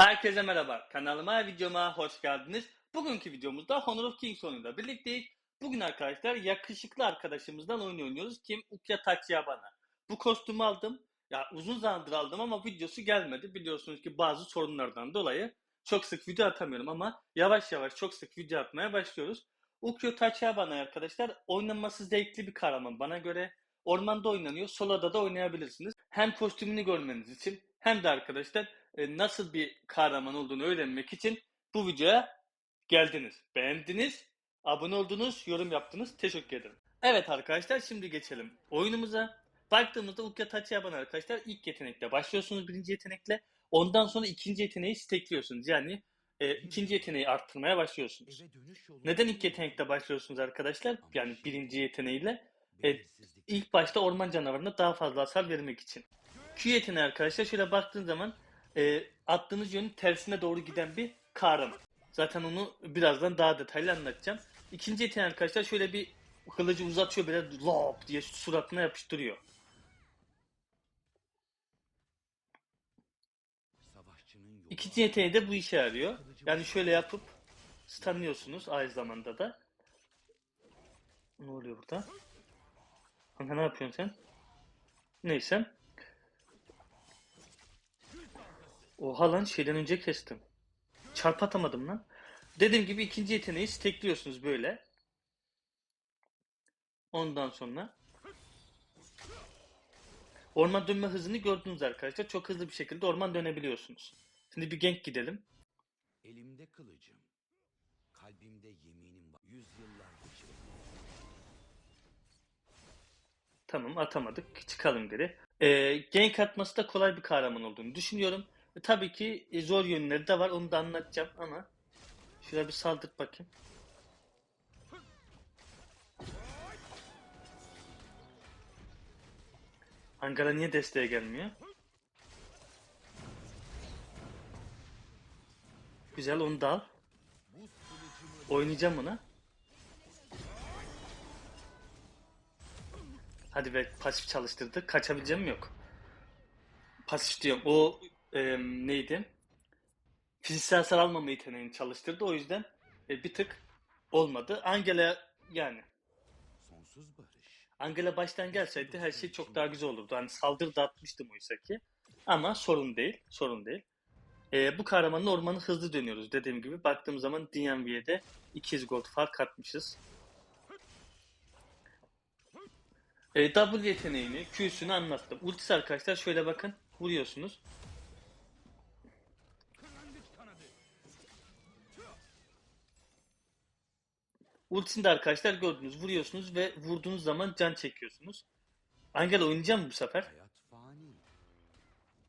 Herkese merhaba. Kanalıma, videoma hoş geldiniz. Bugünkü videomuzda Honor of Kings oyunuyla birlikteyiz. Bugün arkadaşlar yakışıklı arkadaşımızdan oyun oynuyoruz. Kim? Ukya Tachiyabana. Bu kostümü aldım. Ya uzun zamandır aldım ama videosu gelmedi. Biliyorsunuz ki bazı sorunlardan dolayı çok sık video atamıyorum ama yavaş yavaş çok sık video atmaya başlıyoruz. Ukyo Tachiyabana arkadaşlar oynanması zevkli bir kahraman bana göre. Ormanda oynanıyor. Solo'da da oynayabilirsiniz. Hem kostümünü görmeniz için hem de arkadaşlar e, nasıl bir kahraman olduğunu öğrenmek için bu videoya geldiniz. Beğendiniz, abone oldunuz, yorum yaptınız. Teşekkür ederim. Evet arkadaşlar şimdi geçelim oyunumuza. Baktığımızda Ukya Tachiyabana arkadaşlar ilk yetenekle başlıyorsunuz birinci yetenekle. Ondan sonra ikinci yeteneği stekliyorsunuz. Yani e, ikinci yeteneği arttırmaya başlıyorsunuz. Neden ilk yetenekle başlıyorsunuz arkadaşlar? Yani birinci yeteneğiyle. E, ilk başta orman canavarına daha fazla hasar vermek için. Q yeteneği arkadaşlar şöyle baktığın zaman e, attığınız yönün tersine doğru giden bir kahraman. Zaten onu birazdan daha detaylı anlatacağım. İkinci yeteneği arkadaşlar şöyle bir kılıcı uzatıyor böyle lop diye suratına yapıştırıyor. İkinci yeteneği de bu işe yarıyor. Yani şöyle yapıp stunlıyorsunuz aynı zamanda da. Ne oluyor burada? Kanka ne yapıyorsun sen? Neyse. Oha lan şeyden önce kestim. Çarp atamadım lan. Dediğim gibi ikinci yeteneği stekliyorsunuz böyle. Ondan sonra orman dönme hızını gördünüz arkadaşlar. Çok hızlı bir şekilde orman dönebiliyorsunuz. Şimdi bir gank gidelim. Elimde kılıcım. Kalbimde yeminim var. Yüzyıllar. Tamam atamadık. Çıkalım geri. Ee, gank atması da kolay bir kahraman olduğunu düşünüyorum. Tabii ki e, zor yönleri de var. Onu da anlatacağım ama şuraya bir saldırt bakayım. Ankara niye desteğe gelmiyor? Güzel onu da al. Oynayacağım ona. Hadi be pasif çalıştırdık. Kaçabileceğim yok. Pasif diyorum. O e, neydi? Fiziksel hasar almama yeteneğini çalıştırdı. O yüzden e, bir tık olmadı. Angela yani. Sonsuz barış. Angela baştan gelseydi her şey çok daha güzel olurdu. Hani saldırı da atmıştım oysa ki. Ama sorun değil. Sorun değil. E, bu kahramanın ormanı hızlı dönüyoruz. Dediğim gibi baktığım zaman DMV'ye de 200 gold fark atmışız. E, W yeteneğini, Q'sunu anlattım. Ultisi arkadaşlar şöyle bakın. Vuruyorsunuz. Ultisini de arkadaşlar gördünüz. Vuruyorsunuz ve vurduğunuz zaman can çekiyorsunuz. Angela oynayacağım mı bu sefer? Hayat fani.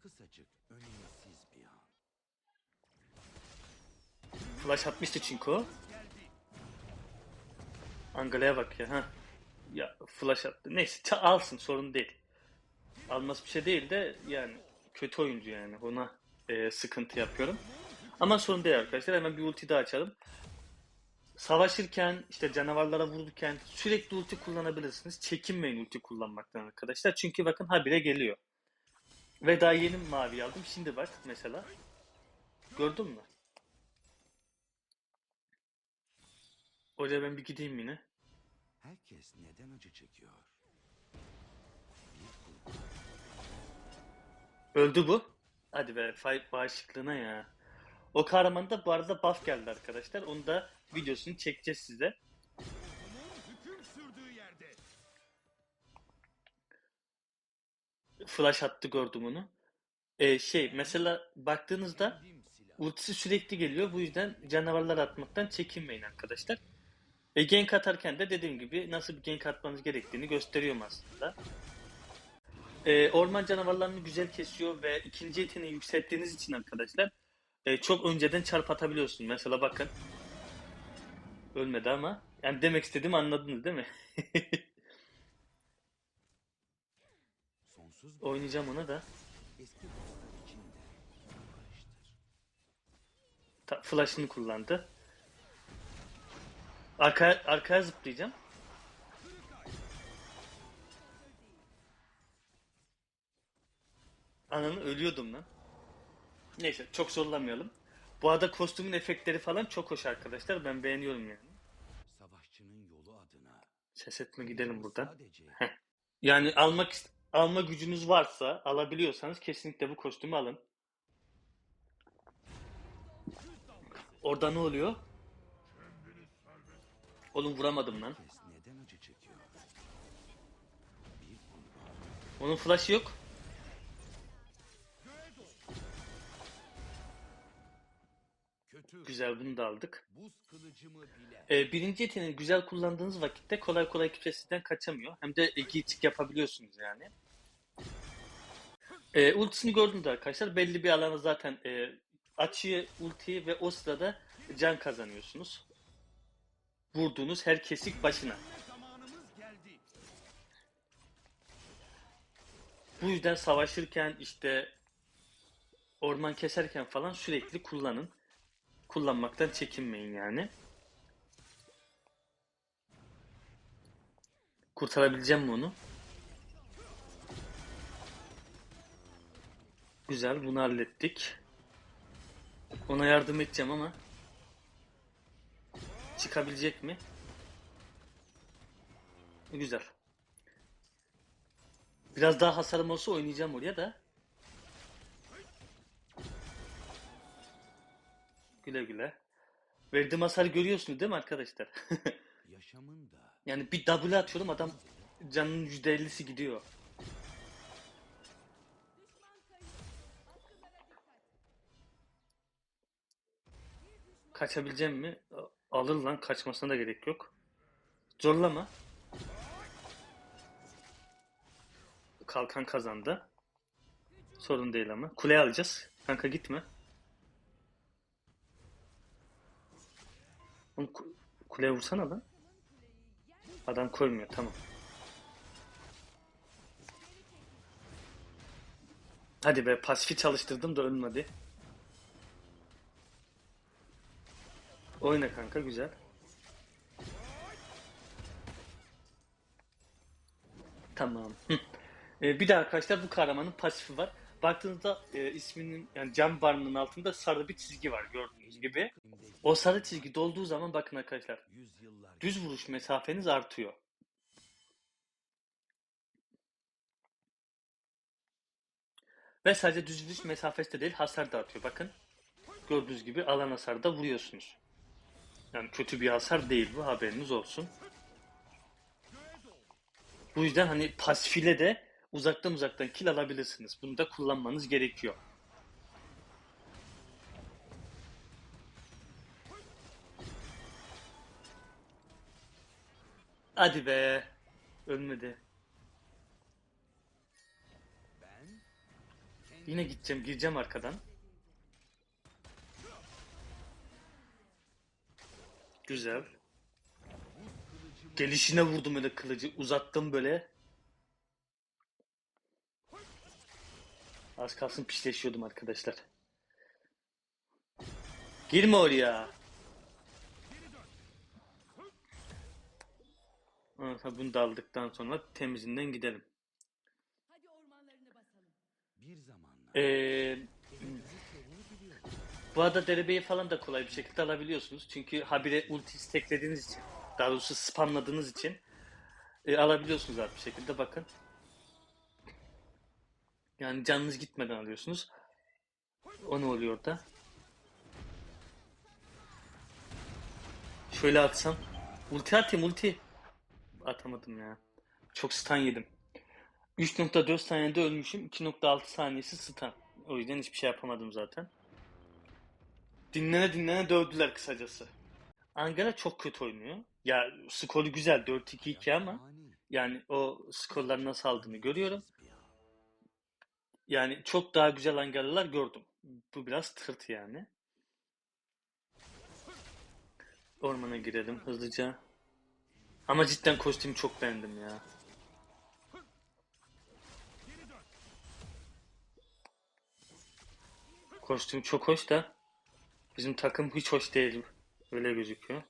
Kısacık, önemsiz bir an. Flash atmıştı çünkü o. Angela'ya bak ya. Ha. Ya flash attı. Neyse alsın sorun değil. Alması bir şey değil de yani kötü oyuncu yani. Ona e, sıkıntı yapıyorum. Ama sorun değil arkadaşlar. Hemen bir ulti daha açalım. Savaşırken işte canavarlara vururken sürekli ulti kullanabilirsiniz. Çekinmeyin ulti kullanmaktan arkadaşlar. Çünkü bakın habire geliyor. Ve daha yeni mavi aldım. Şimdi bak mesela. Gördün mü? Oraya ben bir gideyim yine. Herkes neden acı çekiyor? Öldü bu. Hadi be fight bağışıklığına ya. O kahramanda bu arada buff geldi arkadaşlar. Onu da videosunu çekeceğiz size. Flash attı gördüm onu. Ee, şey mesela baktığınızda ultisi sürekli geliyor. Bu yüzden canavarlar atmaktan çekinmeyin arkadaşlar. E, gank atarken de dediğim gibi nasıl bir gank atmanız gerektiğini gösteriyorum aslında. E, orman canavarlarını güzel kesiyor ve ikinci yeteneği yükselttiğiniz için arkadaşlar e, çok önceden çarp atabiliyorsun. Mesela bakın. Ölmedi ama. Yani demek istediğimi anladınız değil mi? Sonsuz Oynayacağım ona da. Ta- flash'ını kullandı. Arkaya, arkaya zıplayacağım. Ananı ölüyordum lan. Neyse çok zorlamayalım. Bu arada kostümün efektleri falan çok hoş arkadaşlar. Ben beğeniyorum yani. Savaşçının yolu adına. Ses etme gidelim buradan. Sadece Yani almak alma gücünüz varsa, alabiliyorsanız kesinlikle bu kostümü alın. Orada ne oluyor? Oğlum vuramadım lan. Onun flash'ı yok. Güzel bunu da aldık. Ee, birinci yeteneği güzel kullandığınız vakitte kolay kolay kimse sizden kaçamıyor. Hem de e, giytik yapabiliyorsunuz yani. Ee, ultisini gördünüz arkadaşlar. Belli bir alana zaten e, açıyı, ultiyi ve o sırada can kazanıyorsunuz. Vurduğunuz her kesik başına. Bu yüzden savaşırken işte orman keserken falan sürekli kullanın. Kullanmaktan çekinmeyin yani. Kurtarabileceğim mi onu? Güzel, bunu hallettik. Ona yardım edeceğim ama çıkabilecek mi? Güzel. Biraz daha hasarım olsa oynayacağım oraya da. Güle güle. Verdiğim hasarı görüyorsunuz değil mi arkadaşlar? Yani bir W atıyorum adam canının %50'si gidiyor. Kaçabileceğim mi? Alır lan kaçmasına da gerek yok. Zorlama. Kalkan kazandı. Sorun değil ama. Kuleye alacağız. Kanka gitme. Oğlum ku- kuleye vursana lan. Adam koymuyor tamam. Hadi be pasifi çalıştırdım da ölmedi. Oyna kanka güzel. Tamam. Ee, bir de arkadaşlar bu kahramanın pasifi var. Baktığınızda e, isminin yani cam barının altında sarı bir çizgi var gördüğünüz gibi. O sarı çizgi dolduğu zaman bakın arkadaşlar düz vuruş mesafeniz artıyor. Ve sadece düz vuruş mesafesi de değil hasar da artıyor. Bakın gördüğünüz gibi alan hasarı da vuruyorsunuz. Yani kötü bir hasar değil bu haberiniz olsun. Bu yüzden hani pasifile de uzaktan uzaktan kill alabilirsiniz. Bunu da kullanmanız gerekiyor. Hadi be. Ölmedi. Yine gideceğim, gireceğim arkadan. Güzel. Gelişine vurdum öyle kılıcı. Uzattım böyle. Az kalsın pişleşiyordum arkadaşlar. Girme oraya. Ha, bunu da aldıktan sonra temizinden gidelim. Hadi ormanlarını basalım. bir zamanlar Ee. Bu arada derebeyi falan da kolay bir şekilde alabiliyorsunuz. Çünkü habire ulti steklediğiniz için, daha doğrusu spamladığınız için e, alabiliyorsunuz rahat bir şekilde bakın. Yani canınız gitmeden alıyorsunuz. O ne oluyor orada? Şöyle atsam. Ulti atayım ulti. Atamadım ya. Çok stun yedim. 3.4 saniyede ölmüşüm. 2.6 saniyesi stun. O yüzden hiçbir şey yapamadım zaten. Dinlene dinlene dövdüler kısacası. Angela çok kötü oynuyor. Ya skoru güzel 4-2-2 ama Yani o skorları nasıl aldığını görüyorum. Yani çok daha güzel Angela'lar gördüm. Bu biraz tırt yani. Ormana girelim hızlıca. Ama cidden kostümü çok beğendim ya. Kostüm çok hoş da bizim takım hiç hoş değil. Öyle gözüküyor.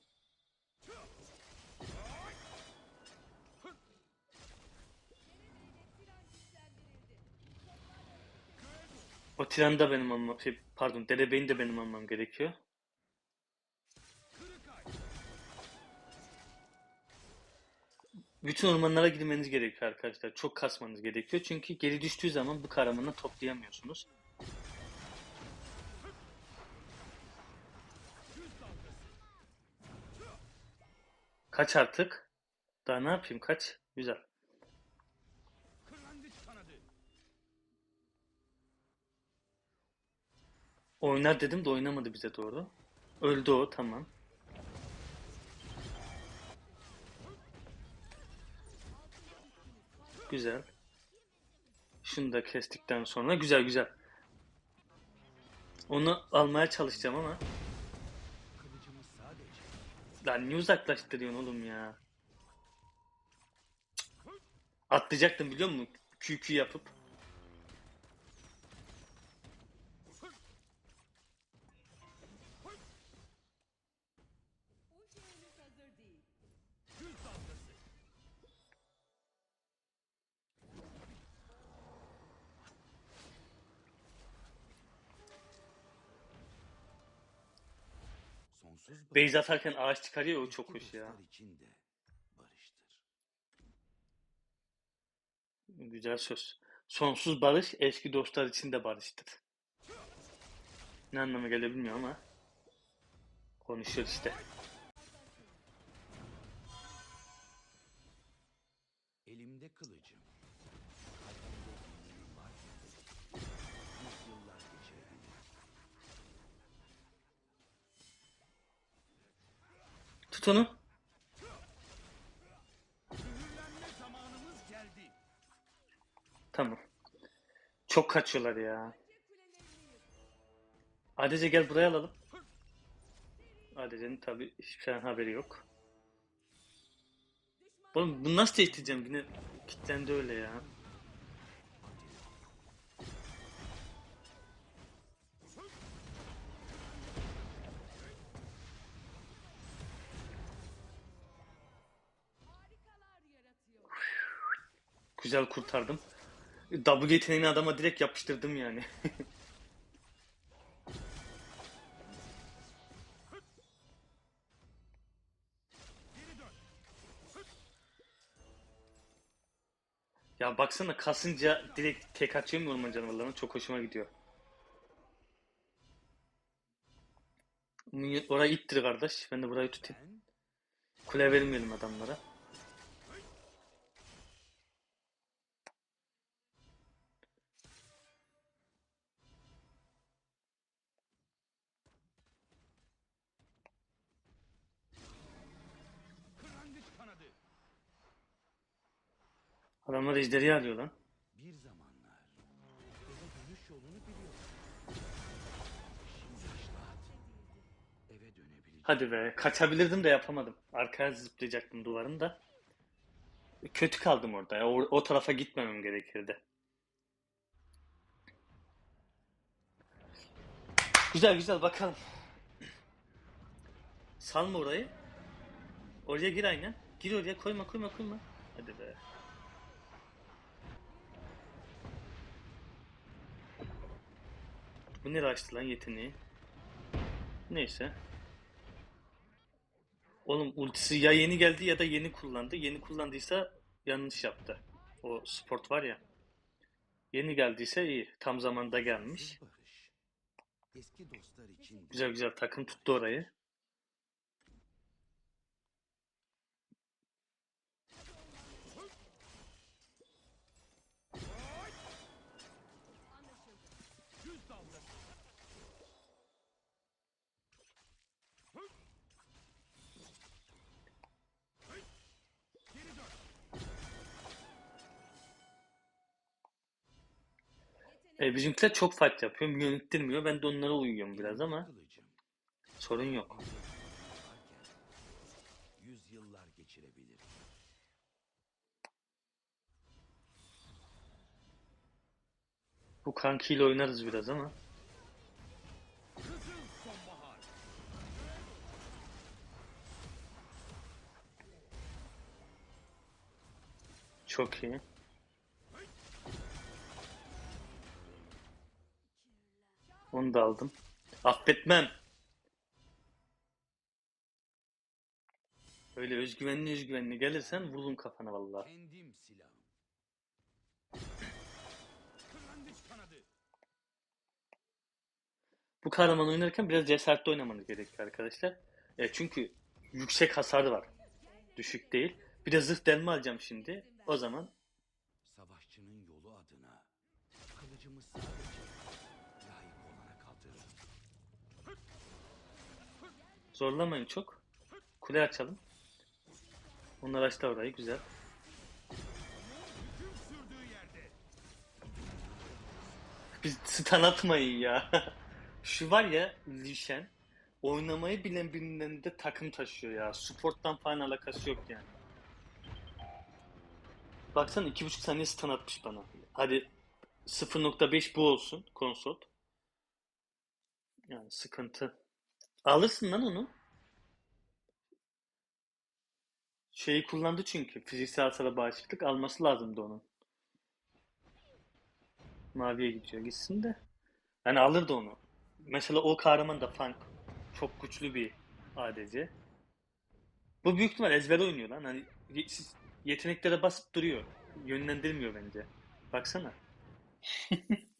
O tiranı da benim almam, şey, pardon derebeyi de benim almam gerekiyor. Bütün ormanlara girmeniz gerekiyor arkadaşlar. Çok kasmanız gerekiyor. Çünkü geri düştüğü zaman bu kahramanı toplayamıyorsunuz. Kaç artık? Daha ne yapayım kaç? Güzel. Oynar dedim de oynamadı bize doğru. Öldü o tamam. Güzel. Şunu da kestikten sonra güzel güzel. Onu almaya çalışacağım ama. Lan niye uzaklaştırıyorsun oğlum ya? Atlayacaktım biliyor musun? QQ yapıp. Beyz atarken ağaç çıkarıyor o çok hoş ya. Güzel söz. Sonsuz barış eski dostlar için de barıştır. Ne anlama geliyor bilmiyorum ama konuşuyor işte. Elimde kılıcım. Geldi. Tamam. Çok kaçıyorlar ya. Adece gel buraya alalım. Adece'nin tabi hiçbir şeyden haberi yok. Oğlum bunu nasıl değiştireceğim yine kilitlendi öyle ya. Güzel kurtardım. W yeteneğini adama direkt yapıştırdım yani. Ya baksana kasınca direkt tek atıyor mu orman canavarlarına? Çok hoşuma gidiyor. Orayı ittir kardeş. Ben de burayı tutayım. Kule vermeyelim adamlara. Adamlar ejderi alıyor lan. Bir zamanlar eve dönüş yolunu biliyorum. Şimdi iştahat. Eve dönebileceğim. Hadi be. Kaçabilirdim de yapamadım. Arkaya zıplayacaktım duvarın da. Kötü kaldım orada ya. O, o tarafa gitmemem gerekirdi. Güzel güzel bakalım. Salma orayı. Oraya gir aynen. Gir oraya koyma koyma koyma. Hadi be. Bu nereye açtı lan yeteneği? Neyse. Oğlum ultisi ya yeni geldi ya da yeni kullandı. Yeni kullandıysa yanlış yaptı. O sport var ya. Yeni geldiyse iyi. Tam zamanda gelmiş. Güzel güzel takım tuttu orayı. E, bizimkiler çok fight yapıyor. Minyon ittirmiyor. Ben de onlara uyuyorum biraz ama sorun yok. Yüzyıllar geçirebilir. Bu kankiyle oynarız biraz ama. Çok iyi. Onu da aldım. Affetmem. Öyle özgüvenli özgüvenli gelirsen vururum kafana vallahi. Kendim kanadı. Bu kahraman oynarken biraz cesaretli oynamanız gerekiyor arkadaşlar. E, çünkü yüksek hasarı var. Düşük değil. Bir de zırh delme alacağım şimdi. O zaman zorlamayın çok. Kule açalım. Onlar açtı orayı güzel. Biz stun atmayın ya. Şu var ya Lishen oynamayı bilen birinden de takım taşıyor ya. Support'tan falan alakası yok yani. Baksana iki buçuk saniye stun atmış bana. Hadi 0.5 bu olsun konsol. Yani sıkıntı. Alırsın lan onu. Şeyi kullandı çünkü. Fiziksel hasara bağışıklık alması lazımdı onun. Maviye gidiyor. Gitsin de. Yani alırdı onu. Mesela o kahraman da Funk. Çok güçlü bir ADC. Bu büyük ihtimal ezber oynuyor lan. Hani yeteneklere basıp duruyor. Yönlendirmiyor bence. Baksana.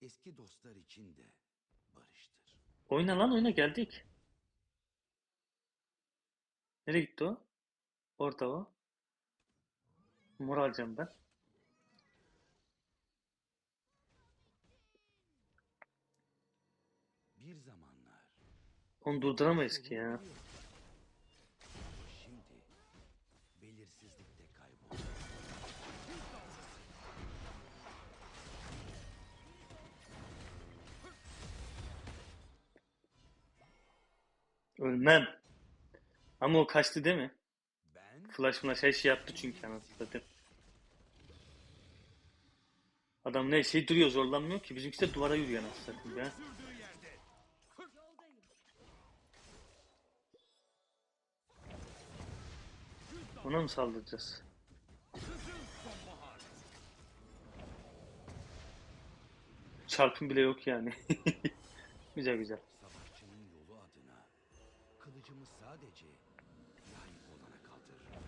Eski dostlar için de barıştır. Oyna lan oyna geldik. Nereye gitti o? Orada o. Mor alacağım ben. Bir zamanlar Onu durduramayız ki ya. Ölmem. Ama o kaçtı değil mi? Ben Flash flash her şey yaptı çünkü anasını satayım. Adam ne şey duruyor zorlanmıyor ki. Bizimkisi de duvara yürüyor anasını satayım ya. Ona mı saldıracağız? Çarpım bile yok yani. güzel güzel. Sadece layık olana kaldırırım.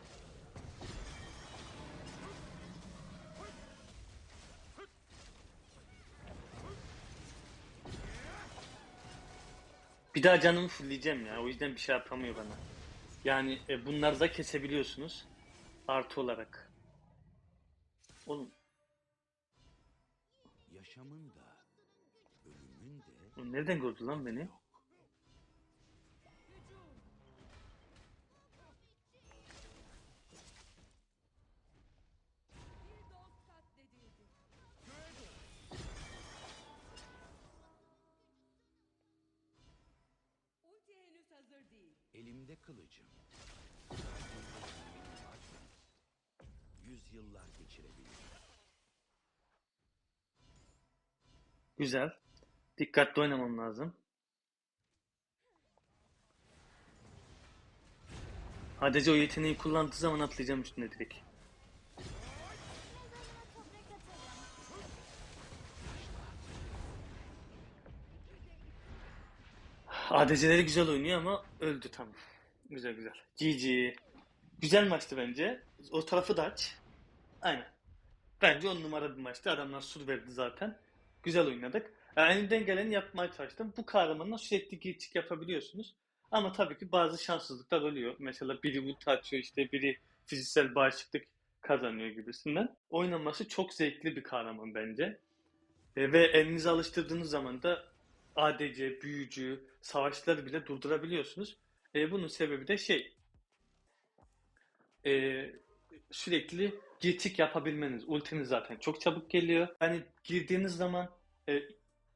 Bir daha canımı fullleyeceğim ya. O yüzden bir şey yapamıyor bana. Yani e, bunları da kesebiliyorsunuz. Artı olarak. Oğlum Yaşamın da ölümün de nereden gördü lan beni? Elimde kılıcım. Yüzyıllar geçirebilir. Güzel. Dikkatli oynamam lazım. Sadece o yeteneği kullandığı zaman atlayacağım üstüne direkt. ADC'leri güzel oynuyor ama öldü tamam. Güzel güzel. GG. Güzel maçtı bence. O tarafı da aç. Aynen. Bence on numara bir maçtı. Adamlar sur verdi zaten. Güzel oynadık. Yani elimden geleni yapmaya çalıştım. Bu kahramanla sürekli geçik yapabiliyorsunuz. Ama tabii ki bazı şanssızlıklar oluyor. Mesela biri ulti açıyor işte biri fiziksel bağışıklık kazanıyor gibisinden. Oynaması çok zevkli bir kahraman bence. E, ve elinize alıştırdığınız zaman da ADC, büyücü, savaşçıları bile durdurabiliyorsunuz. E, bunun sebebi de şey e, sürekli geçik yapabilmeniz. Ultiniz zaten çok çabuk geliyor. Hani girdiğiniz zaman e,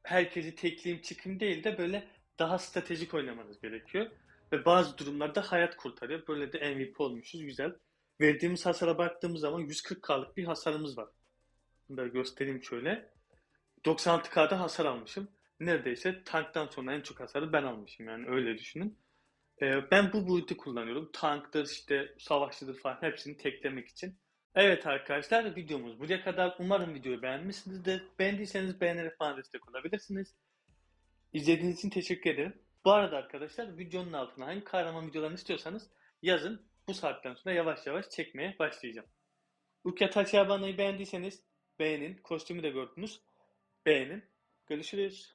herkesi tekleyeyim çıkayım değil de böyle daha stratejik oynamanız gerekiyor. Ve bazı durumlarda hayat kurtarıyor. Böyle de MVP olmuşuz. Güzel. Verdiğimiz hasara baktığımız zaman 140k'lık bir hasarımız var. Da göstereyim şöyle. 96k'da hasar almışım. Neredeyse tanktan sonra en çok hasarı ben almışım. Yani öyle düşünün. Ee, ben bu build'i kullanıyorum. Tanktır, işte savaşçıdır falan hepsini teklemek için. Evet arkadaşlar videomuz buraya kadar. Umarım videoyu beğenmişsinizdir. Beğendiyseniz beğenerek bana destek olabilirsiniz. İzlediğiniz için teşekkür ederim. Bu arada arkadaşlar videonun altına hangi kahraman videolarını istiyorsanız yazın. Bu saatten sonra yavaş yavaş çekmeye başlayacağım. Ukya Taçyabana'yı beğendiyseniz beğenin. Kostümü de gördünüz. Beğenin. Görüşürüz.